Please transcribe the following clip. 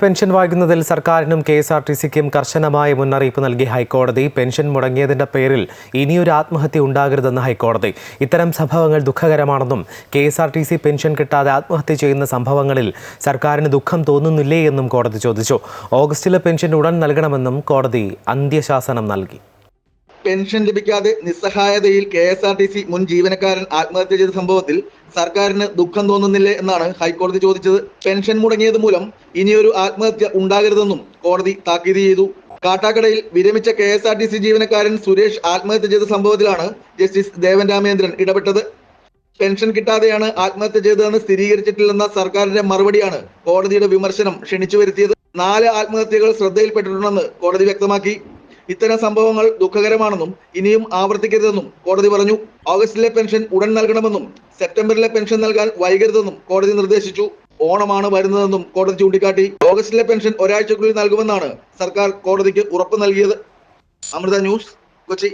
Pension വാങ്ങുന്നതിൽ സർക്കാരിനും K S R T സിക്കും കർശനമായ മുന്നറിയിപ്പ് നൽകി ഹൈക്കോടതി. പെൻഷൻ മുടങ്ങിയതിന്റെ പേരിൽ ഇനിയൊരു ആത്മഹത്യ ഉണ്ടാകരുതെന്ന് ഹൈക്കോടതി. ഇത്തരം സംഭവങ്ങൾ ദുഃഖകരമാണെന്നും K S R T C pension കിട്ടാതെ ആത്മഹത്യ ചെയ്യുന്ന സംഭവങ്ങളിൽ സർക്കാരിന് ദുഃഖം തോന്നുന്നില്ലേ എന്നും കോടതി ചോദിച്ചു. ഓഗസ്റ്റിലെ പെൻഷൻ ഉടൻ നൽകണമെന്നും കോടതി അന്ത്യശാസനം നൽകി. പെൻഷൻ ലഭിക്കാതെ നിസ്സഹായതയിൽ K S R T C മുൻ ജീവനക്കാരൻ ആത്മഹത്യ ചെയ്ത സംഭവത്തിൽ സർക്കാരിന് ദുഃഖം തോന്നുന്നില്ലേ എന്നാണ് ഹൈക്കോടതി ചോദിച്ചത്. പെൻഷൻ മുടങ്ങിയത് മൂലം ഇനിയൊരു ആത്മഹത്യ ഉണ്ടാകരുതെന്നും കോടതി താക്കീത് ചെയ്തു. കാട്ടാക്കടയിൽ വിരമിച്ച K S R T C ജീവനക്കാരൻ സുരേഷ് ആത്മഹത്യ ചെയ്ത സംഭവത്തിലാണ് ജസ്റ്റിസ് ദേവൻ രാമേന്ദ്രൻ ഇടപെട്ടത്. പെൻഷൻ കിട്ടാതെയാണ് ആത്മഹത്യ ചെയ്തതെന്ന് സ്ഥിരീകരിച്ചിട്ടില്ലെന്ന സർക്കാരിന്റെ മറുപടിയാണ് കോടതിയുടെ വിമർശനം ക്ഷണിച്ചു വരുത്തിയത് നാല് ആത്മഹത്യകൾ ശ്രദ്ധയിൽപ്പെട്ടിട്ടുണ്ടെന്ന് കോടതി വ്യക്തമാക്കി. ഇത്തരം സംഭവങ്ങൾ ദുഃഖകരമാണെന്നും ഇനിയും ആവർത്തിക്കരുതെന്നും കോടതി പറഞ്ഞു. ഓഗസ്റ്റിലെ പെൻഷൻ ഉടൻ നൽകണമെന്നും സെപ്റ്റംബറിലെ പെൻഷൻ നൽകാൻ വൈകരുതെന്നും കോടതി നിർദ്ദേശിച്ചു. ഓണമാണ് വരുന്നതെന്നും കോടതി ചൂണ്ടിക്കാട്ടി. ഓഗസ്റ്റിലെ പെൻഷൻ ഒരാഴ്ചക്കുള്ളിൽ നൽകുമെന്നാണ് സർക്കാർ കോടതിക്ക് ഉറപ്പ് നൽകിയത്. അമൃത ന്യൂസ് കൊച്ചി.